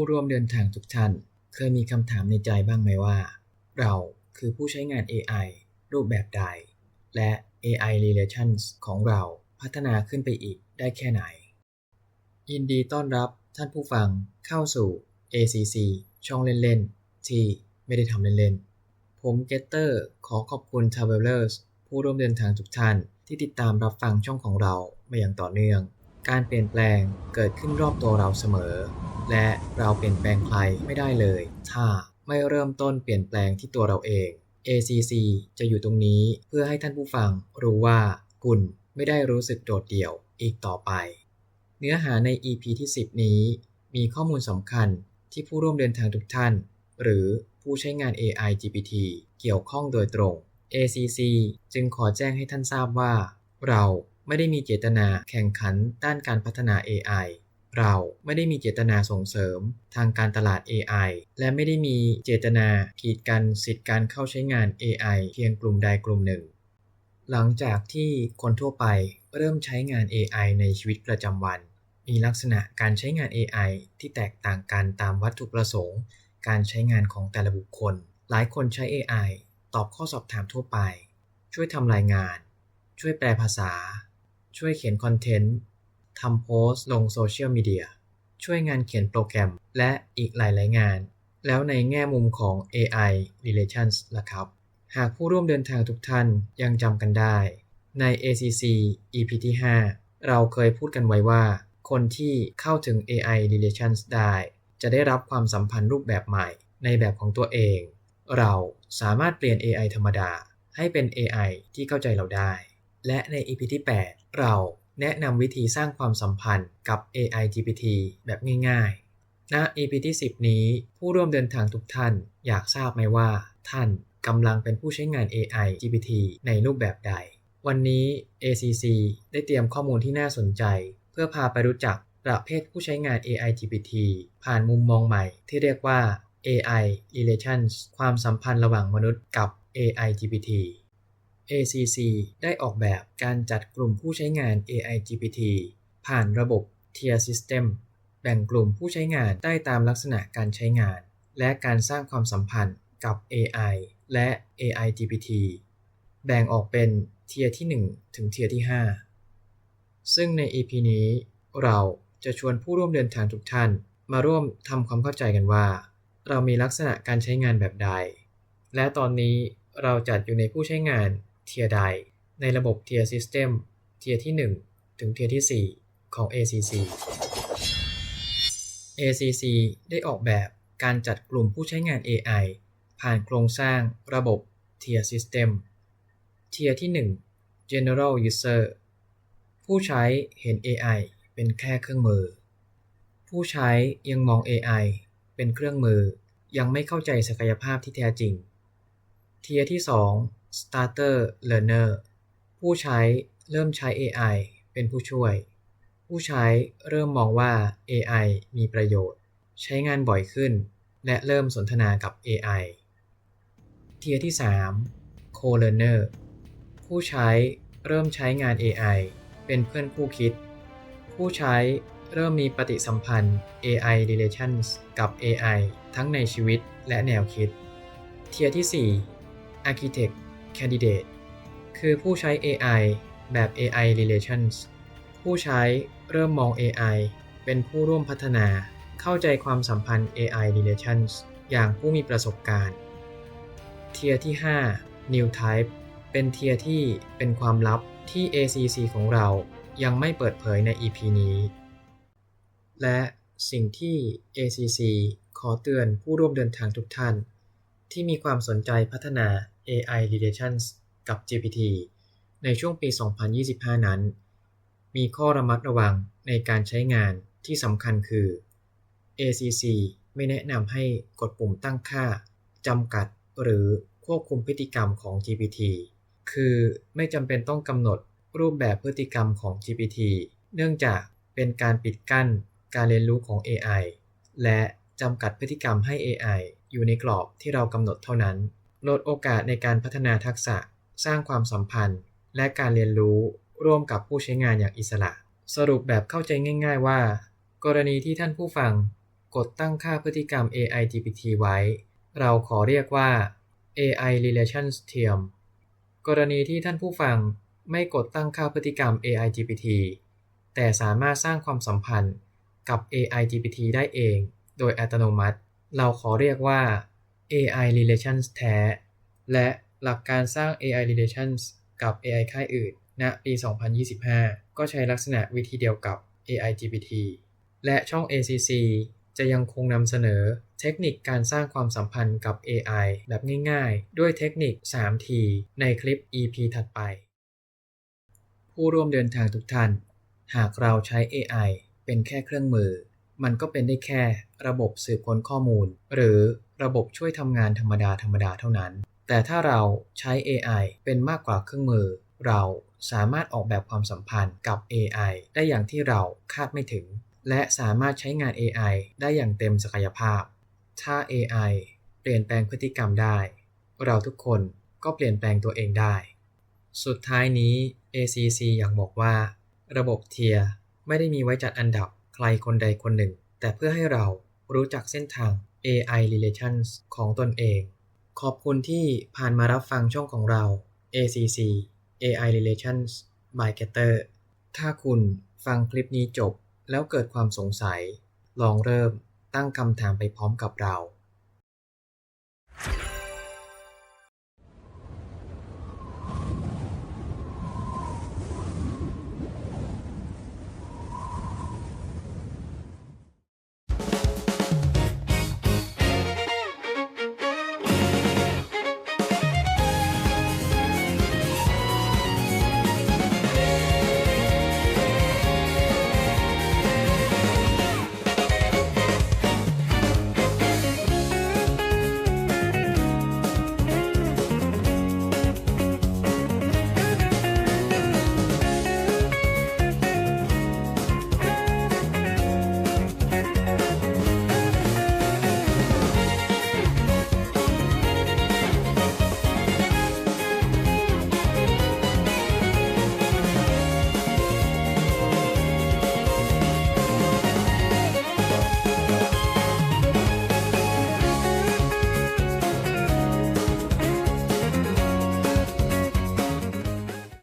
ผู้ร่วมเดินทางทุกท่าน เคยมีคำถามในใจบ้างไหมว่า เราคือผู้ใช้งาน AI รูปแบบใด และ AI Relations ของเราพัฒนาขึ้นไปอีกได้แค่ไหน ยินดีต้อนรับท่านผู้ฟังเข้าสู่ ACC ช่องเล่นๆ ที่ไม่ได้ทำเล่นๆ ผมเกตเตอร์ขอขอบคุณ Travelers ผู้ร่วมเดินทางทุกท่านที่ติดตามรับฟังช่องของเรามาอย่างต่อเนื่อง การเปลี่ยนแปลงเกิดขึ้นรอบตัวเราเสมอ และเราเปลี่ยนแปลงใครไม่ได้เลย ถ้าไม่เริ่มต้นเปลี่ยนแปลงที่ตัวเราเอง ACC จะอยู่ตรงนี้เพื่อให้ท่านผู้ฟังรู้ว่าคุณไม่ได้รู้สึกโดดเดี่ยวอีกต่อไป เนื้อหาใน EP ที่ 10 นี้ มีข้อมูลสำคัญที่ผู้ร่วมเดินทางทุกท่าน หรือผู้ใช้งาน AI GPT เกี่ยวข้องโดยตรง ACC จึงขอแจ้งให้ท่านทราบว่า เรา ไม่ได้มีเจตนาแข่งขันด้านการพัฒนา AI เราไม่ได้มีเจตนาส่งเสริมทางการตลาด AI และไม่ได้มีเจตนากีดกันสิทธิการเข้าใช้งาน AI เพียงกลุ่มใดกลุ่มหนึ่ง หลังจากที่คนทั่วไปเริ่มใช้งาน AI ในชีวิตประจำวัน มีลักษณะการใช้งาน AI ที่แตกต่างกันตามวัตถุประสงค์ การใช้งานของแต่ละบุคคล หลายคนใช้ AI ตอบข้อสอบถามทั่วไป ช่วยทำรายงาน ช่วยแปลภาษา ช่วยเขียนคอนเทนต์ทำโพสต์ลงโซเชียลมีเดีย ช่วยงานเขียนโปรแกรม และอีกหลายๆงาน แล้วในแง่มุมของ AI Relations ล่ะครับ หากผู้ร่วมเดินทางทุกท่านยังจำกันได้ ใน ACC EP ที่ 5 เราเคยพูดกันไว้ว่า คนที่เข้าถึง AI Relations ได้ จะได้รับความสัมพันธ์รูปแบบใหม่ ในแบบของตัวเอง เราสามารถเปลี่ยน AI ธรรมดา ให้เป็น AI ที่เข้าใจเราได้ และใน EP ที่ 8 เราแนะนำวิธีสร้างความสัมพันธ์กับ AI GPT แบบง่ายๆณ EP ที่ 10 นี้ผู้ร่วมเดินทางทุกท่านอยากทราบไหมว่า ท่านกำลังเป็นผู้ใช้งาน AI GPT ในรูปแบบใด วันนี้ ACC ได้เตรียมข้อมูลที่น่าสนใจ เพื่อพาไปรู้จักประเภทผู้ใช้งาน AI GPT ผ่านมุมมองใหม่ที่เรียกว่า AI Relations ความสัมพันธ์ระหว่างมนุษย์กับ AI GPT ACC ได้ออกแบบการจัดกลุ่มผู้ใช้งาน AI GPT ผ่านระบบ Tier System แบ่งกลุ่มผู้ใช้งานได้ตามลักษณะการใช้งาน และการสร้างความสัมพันธ์กับ AI และ AI GPT แบ่งออกเป็นเทียที่ 1 ถึงเทียที่ 5 ซึ่งใน EP นี้เราจะชวนผู้ร่วมเดินทางทุกท่าน มาร่วมทำความเข้าใจกันว่า เรามีลักษณะการใช้งานแบบใด และตอนนี้เราจัดอยู่ในผู้ใช้งาน เทียใดในระบบ Tier System เทียที่ 1 ถึงเทียที่ 4 ของ ACC ACC ได้ออกแบบการจัดกลุ่มผู้ใช้งาน AI ผ่านโครงสร้างระบบ Tier System เทียที่ 1 General User ผู้ใช้เห็น AI เป็นแค่เครื่องมือ ผู้ใช้ยังมอง AI เป็นเครื่องมือ ยังไม่เข้าใจศักยภาพที่แท้จริง เทียที่ 2 Starter Learner ผู้ใช้เริ่มใช้ AI เป็นผู้ช่วย ผู้ใช้เริ่มมองว่า AI มีประโยชน์ ใช้งานบ่อยขึ้น และเริ่มสนทนากับ AI เทียที่ 3 Co-Learner ผู้ใช้เริ่มใช้งาน AI เป็นเพื่อนคู่คิด ผู้ใช้เริ่มมีปฏิสัมพันธ์ AI Relations กับ AI ทั้งในชีวิตและแนวคิด เทียที่ 4 Architect Candidate คือผู้ใช้ AI แบบ AI Relations ผู้ใช้เริ่มมอง AI เป็นผู้ร่วมพัฒนา เข้าใจความสัมพันธ์ AI Relations อย่างผู้มีประสบการณ์ เทียที่ 5 New Type เป็นเทียที่เป็นความลับที่ ACC ของเรายังไม่เปิดเผยใน EP นี้ และสิ่งที่ ACC ขอเตือนผู้ร่วมเดินทางทุกท่าน ที่มีความสนใจพัฒนา AI Relations กับ GPT ในช่วงปี 2025 นั้น มีข้อระมัดระวังในการใช้งานที่สำคัญคือ ACC ไม่แนะนำให้กดปุ่มตั้งค่าจำกัดหรือควบคุมพฤติกรรมของ GPT คือไม่จำเป็นต้องกำหนดรูปแบบพฤติกรรมของ GPT เนื่องจากเป็นการปิดกั้นการเรียนรู้ของ AI และจำกัดพฤติกรรมให้ AI อยู่ในกรอบที่เรากำหนดเท่านั้น ลดโอกาสในการพัฒนาทักษะ สร้างความสัมพันธ์ และการเรียนรู้ร่วมกับผู้ใช้งานอย่างอิสระ สรุปแบบเข้าใจง่าย ๆว่า กรณีที่ท่านผู้ฟังกดตั้งค่าพฤติกรรม AI GPT ไว้ เราขอเรียกว่า AI Relations Term กรณีที่ท่านผู้ฟังไม่กดตั้งค่าพฤติกรรม AI GPT แต่สามารถสร้างความสัมพันธ์กับ AI GPT ได้เอง โดยอัตโนมัติ เราขอเรียกว่า AI Relations แท้ และหลักการสร้าง AI Relations กับ AI ค่ายอื่นณปี 2025 ก็ใช้ลักษณะวิธีเดียวกับ AI GPT และช่อง ACC จะยังคงนำเสนอเทคนิคการสร้างความสัมพันธ์กับ AI แบบง่ายๆ ด้วยเทคนิค 3T ในคลิป EP ถัดไป ผู้ร่วมเดินทางทุกท่าน หากเราใช้ AI เป็นแค่เครื่องมือ มันก็เป็นได้แค่ระบบสืบค้นข้อมูล หรือระบบช่วยทำงานธรรมดาธรรมดาเท่านั้น แต่ถ้าเราใช้ AI เป็นมากกว่าเครื่องมือ เราสามารถออกแบบความสัมพันธ์กับ AI ได้อย่างที่เราคาดไม่ถึง และสามารถใช้งาน AI ได้อย่างเต็มศักยภาพ ถ้า AI เปลี่ยนแปลงพฤติกรรมได้ เราทุกคนก็เปลี่ยนแปลงตัวเองได้ สุดท้ายนี้ ACC อยากบอกว่า ระบบเทียร์ไม่ได้มีไว้จัดอันดับ ใครคนใดคนหนึ่ง แต่เพื่อให้เรารู้จักเส้นทาง AI Relations ของตนเอง ขอบคุณที่ผ่านมารับฟังช่องของเรา ACC AI Relations by Getter ถ้าคุณฟังคลิปนี้จบแล้วเกิดความสงสัย ลองเริ่มตั้งคำถามไปพร้อมกับเรา